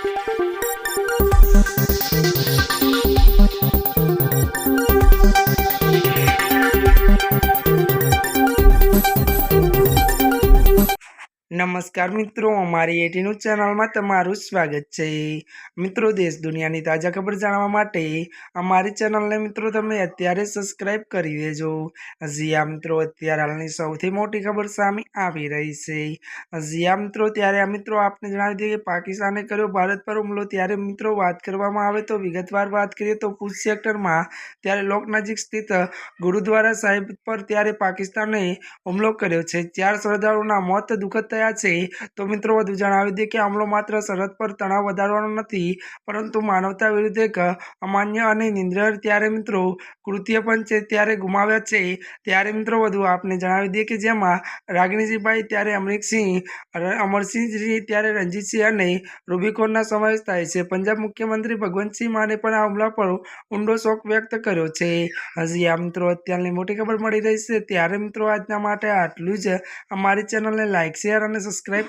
Thank you. નમસ્કાર મિત્રો, અમારી એટી ન્યૂઝ ચેનલમાં તમારું સ્વાગત છે. મિત્રો, દેશ દુનિયાની તાજા ખબર જાણવા માટે અમારી ચેનલને મિત્રો તમે અત્યારે સબસ્ક્રાઈબ કરી દેજો. હજી મિત્રો અત્યારે હાલની સૌથી મોટી ખબર સામે આવી રહી છે. હજી મિત્રો ત્યારે આ મિત્રો આપને જણાવી દઈએ કે પાકિસ્તાને કર્યો ભારત પર હુમલો. ત્યારે મિત્રો વાત કરવામાં આવે તો વિગતવાર વાત કરીએ તો પૂજ સેક્ટરમાં ત્યારે લોક નજીક સ્થિત ગુરુદ્વારા સાહેબ પર ત્યારે પાકિસ્તાને હુમલો કર્યો છે. ચાર શ્રદ્ધાળુઓના મોત, દુઃખદ થયા છે. તો મિત્રો, વધુ જણાવી દઈએ કે હુમલો માત્ર સરહદ પર તણાવ વધારવાનો નથી, પરંતુ માનવતા વિરુદ્ધ એક અમાન્ય અને નિંદ્ર ત્યારે મિત્રો કૃત્ય પણ છે ત્યારે ગુમાવ્યા છે. ત્યારે મિત્રો, વધુ આપને જણાવી દઈએ કે જેમાં રાગિણીજીભાઈ ત્યારે અમરીકસિંહ, અમરસિંહજી ત્યારે રણજીતસિંહ અને રૂબિકોનના સમાવેશ થાય છે. પંજાબ મુખ્યમંત્રી ભગવંતસિંહ માને પણ આ હુમલા પર ઊંડો શોક વ્યક્ત કર્યો છે. હજી આ મિત્રો, અત્યારની મોટી ખબર મળી રહી છે. ત્યારે મિત્રો, આજના માટે આટલું જ. અમારી ચેનલને લાઇક શેર અને સબસ્ક્રાઇબ